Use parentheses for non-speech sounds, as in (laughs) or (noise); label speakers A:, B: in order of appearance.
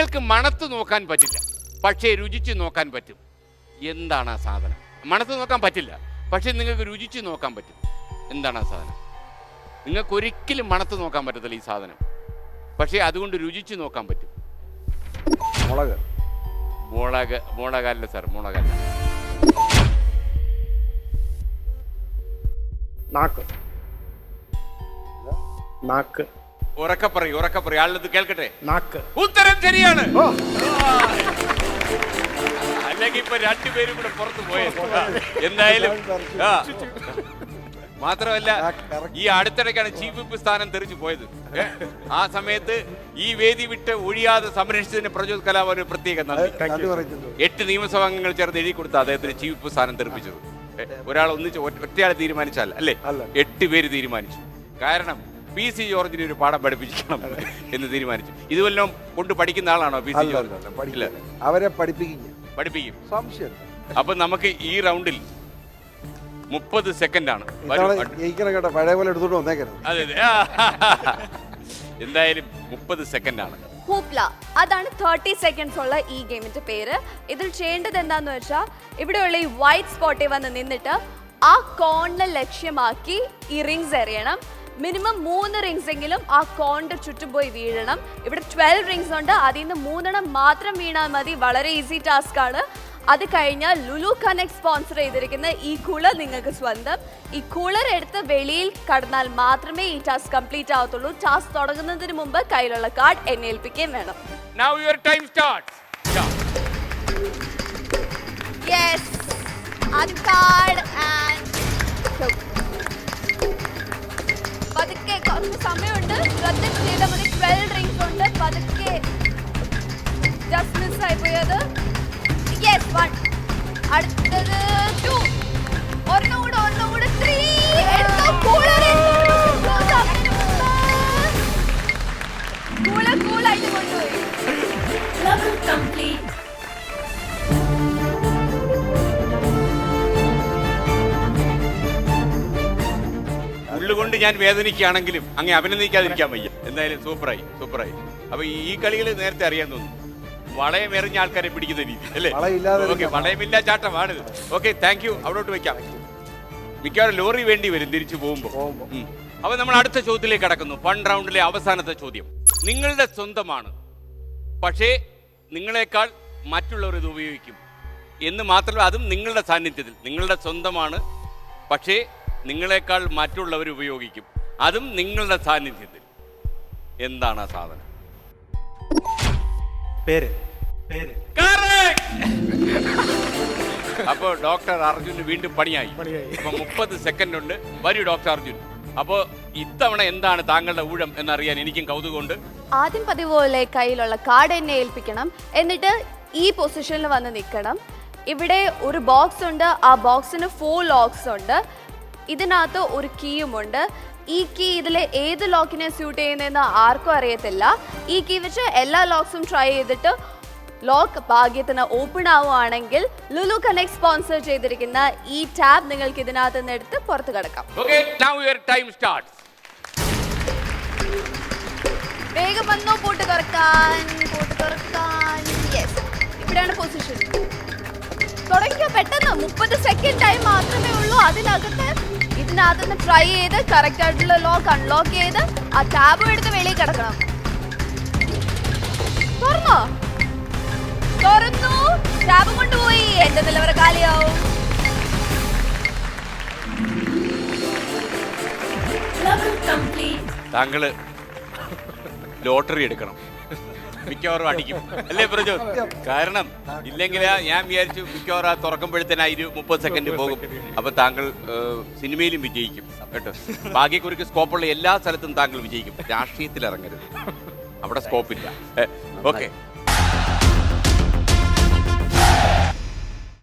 A: നിങ്ങൾക്ക് മണത്ത് നോക്കാൻ പറ്റില്ല. പക്ഷേ രുചിച്ച് നോക്കാൻ പറ്റും. എന്താണ് ആ സാധനം? മണത്ത് നോക്കാൻ പറ്റില്ല. പക്ഷേ നിങ്ങൾക്ക് രുചിച്ച് നോക്കാൻ പറ്റും. എന്താണ് ആ സാധനം? നിങ്ങൾക്ക് ഒരിക്കലും മണത്ത് നോക്കാൻ പറ്റത്തില്ല ഈ സാധനം. പക്ഷേ അതുകൊണ്ട് രുചിച്ച് നോക്കാൻ പറ്റും.
B: മുളക്.
A: മുളക് മുളകല്ല സാർ മുളകല്ല.
B: നാക്ക്. നാക്ക്.
A: ഉറക്കെ പറയും ഉറക്കെ പറയും. ആളിത് കേൾക്കട്ടെ.
B: നാക്ക്.
A: ഉത്തരം ശരിയാണ്. അല്ലെങ്കിൽ ഇപ്പൊ രണ്ടുപേരും കൂടെ പുറത്തു പോയത് എന്തായാലും ആ. മാത്രമല്ല ഈ അടുത്തിടയ്ക്കാണ് ചീഫ് വിപ്പ് സ്ഥാനം തെറിച്ചു പോയത്. ഏ? ആ സമയത്ത് ഈ വേദി വിട്ട് ഒഴിയാതെ സംരക്ഷിച്ചതിന് പ്രജോത് കലാപ ഒരു പ്രത്യേക നന്ദി.
B: നന്ദി പറയുന്നു.
A: എട്ട് നിയമസഭാ അംഗങ്ങൾ ചേർന്ന് എഴുതി കൊടുത്ത അദ്ദേഹത്തിന് ചീഫ് വിപ്പ് സ്ഥാനം തെറിപ്പിച്ചത്. ഏ? ഒരാൾ ഒന്നിച്ച് ഒറ്റ- ഒറ്റയാൾ തീരുമാനിച്ചാൽ അല്ലേ?
B: അല്ല.
A: എട്ട് പേര് തീരുമാനിച്ചു. കാരണം പി സി ജോർജിന് ഒരു പാഠം പഠിപ്പിക്കണം എന്ന് തീരുമാനിച്ചു. ഇതുവല്ലം കൊണ്ട് പഠിക്കുന്ന ആളാണോ പി സി ജോർജ്?
B: അവരെ പഠിപ്പിക്കും
A: പഠിപ്പിക്കും.
B: സംശയം.
A: അപ്പൊ നമുക്ക് ഈ റൗണ്ടിൽ മുപ്പത് സെക്കൻഡ് ആണ്
B: പഴയ പോലെ എടുത്തോണ്ട് വന്നേക്കരുത്.
A: അതെ അതെ. (laughs) എന്തായാലും മുപ്പത് സെക്കൻഡ് ആണ്
C: ഹൂപ്ല അതാണ് തേർട്ടി സെക്കൻഡ്സ് ഉള്ള ഈ ഗെയിമിന്റെ പേര്. ഇതിൽ ചെയ്യേണ്ടത് എന്താന്ന് വെച്ചാൽ ഇവിടെയുള്ള ഈ വൈറ്റ് സ്പോട്ടിൽ വന്ന് നിന്നിട്ട് ആ കോണിനെ ലക്ഷ്യമാക്കി ഈ റിങ്സ് എറിയണം. മിനിമം മൂന്ന് റിങ്സ് എങ്കിലും ആ കോണ്ട് ചുറ്റും പോയി വീഴണം. ഇവിടെ ട്വൽവ് റിങ്സ് ഉണ്ട്. അതിൽ നിന്ന് മൂന്നെണ്ണം മാത്രം വീണാൽ മതി. വളരെ ഈസി ടാസ്ക് ആണ്. അത് കഴിഞ്ഞാൽ ലുലു കണക്ട് സ്പോൺസർ ചെയ്തിരിക്കുന്ന ഈ കൂളർ നിങ്ങൾക്ക് സ്വന്തം. ഈ കൂളർ എടുത്ത് വെളിയിൽ കടന്നാൽ മാത്രമേ ഈ ടാസ്ക് കംപ്ലീറ്റ് ആവത്തുള്ളൂ. ടാസ്ക് തുടങ്ങുന്നതിന് മുമ്പ് കയ്യിലുള്ള കാർഡ് എന്നെ ഏൽപ്പിക്കുകയും വേണം ആദ്യം കാർഡ് ആൻഡ് ജസ്റ്റ് മിസ് ആയി യെസ് വൺ അടുത്തത് ടു ഒരെണ്ണം ഒന്നുകൂടെ ഒരെണ്ണം കൂടെ ത്രീ കൂളർ കൂളായിട്ട് കൊണ്ടുപോയി.
D: Level
A: ഉള്ളുകൊണ്ട് ഞാൻ വേദനിക്കുകയാണെങ്കിലും അങ്ങ് അഭിനന്ദിക്കാതിരിക്കാൻ വയ്യ. എന്തായാലും സൂപ്പറായി സൂപ്പറായി. അപ്പൊ ഈ- ഈ കളികൾ നേരത്തെ അറിയാൻ തോന്നുന്നു. വളയം എറിഞ്ഞ ആൾക്കാരെ പിടിക്കുന്ന രീതി അല്ലേ? ഓക്കെ വളയമില്ല ചാട്ടമാണിത്. ഓക്കെ താങ്ക് യു അവിടോട്ട് വെക്കാം മിക്കവാറും ലോറി വേണ്ടി വരും തിരിച്ചു പോകുമ്പോ
B: പോകുമ്പോ.
A: അപ്പൊ നമ്മൾ അടുത്ത ചോദ്യത്തിലേക്ക് കടക്കുന്നു. ഫൺ റൗണ്ടിലെ അവസാനത്തെ ചോദ്യം. നിങ്ങളുടെ സ്വന്തമാണ്. പക്ഷേ നിങ്ങളെക്കാൾ മറ്റുള്ളവർ ഇത് ഉപയോഗിക്കും. എന്ന് മാത്രമല്ല അതും നിങ്ങളുടെ സാന്നിധ്യത്തിൽ. നിങ്ങളുടെ സ്വന്തമാണ്. പക്ഷേ നിങ്ങളെക്കാൾ മറ്റുള്ളവർ ഉപയോഗിക്കും. അതും നിങ്ങളുടെ സാന്നിധ്യത്തിൽ. എന്താണ് ആ സാധനം?
B: പേര്? പേര്.
A: അപ്പോ ഡോക്ടർ അർജുന് വീണ്ടും പണിയായി. അപ്പൊ മുപ്പത് സെക്കൻഡ് ഉണ്ട് വരൂ ഡോക്ടർ അർജുൻ. അപ്പോ ഇത്തവണ എന്താണ് താങ്കളുടെ ഊഴം എന്നറിയാൻ എനിക്കും കൗതുകമുണ്ട്.
C: ആദ്യം പതിവ് പോലെ കയ്യിലുള്ള കാർഡ് എന്നെ ഏൽപ്പിക്കണം. എന്നിട്ട് ഈ പൊസിഷനിൽ വന്ന് നിൽക്കണം. ഇവിടെ ഒരു ബോക്സ് ഉണ്ട്. ആ ബോക്സിന് ഫോർ ലോക്സ് ഉണ്ട്. ഇതിനകത്ത് ഒരു കീയും ഉണ്ട്. ഈ കീ ഇതിലെ ഏത് ലോക്കിനെ സ്യൂട്ട് ചെയ്യുന്നതെന്ന് ആർക്കും അറിയത്തില്ല. ഈ കീ വെച്ച് എല്ലാ ലോക്സും ട്രൈ ചെയ്തിട്ട് ലോക്ക് ഭാഗ്യത്തിന് ഓപ്പൺ ആവുകയാണെങ്കിൽ ലുലു കണക്ട് സ്പോൺസർ ചെയ്തിരിക്കുന്ന ഈ ടാബ് നിങ്ങൾക്ക് ഇതിനകത്ത് നിന്ന് എടുത്ത് പുറത്തു കിടക്കാം. വേഗം വന്നോ പൂട്ട് തുറക്കാൻ പൂട്ട് തുറക്കാൻ. യെസ് ഇവിടെയാണ് പൊസിഷൻ തുടങ്ങിയോ? പെട്ടെന്ന് മുപ്പത് സെക്കൻഡ് ടൈം മാത്രമേ ഉള്ളൂ. അതിനകത്ത് ഇതിനകത്ത് നിന്ന് ട്രൈ ചെയ്ത് കറക്റ്റ് ആയിട്ടുള്ള ലോക്ക് അൺലോക്ക് ചെയ്ത് ആ ടാബും എടുത്ത് വെളിയിൽ കിടക്കണം. തുറന്നു? എന്റെ കാലിയാവും.
A: താങ്കൾ ലോട്ടറി എടുക്കണം. മിക്കവാറും അടിക്കും. അല്ലേ പ്രജോ? കാരണം ഇല്ലെങ്കിൽ ഞാൻ വിചാരിച്ചു മിക്കവാറും ആ തുറക്കുമ്പോഴത്തേന് ഇരു മുപ്പത് സെക്കൻഡ് പോകും. അപ്പൊ താങ്കൾ സിനിമയിലും വിജയിക്കും. കേട്ടോ? ഭാഗ്യക്കുറിക്ക് സ്കോപ്പുള്ള എല്ലാ സ്ഥലത്തും താങ്കൾ വിജയിക്കും. രാഷ്ട്രീയത്തിൽ ഇറങ്ങരുത് അവിടെ സ്കോപ്പില്ല ഓക്കെ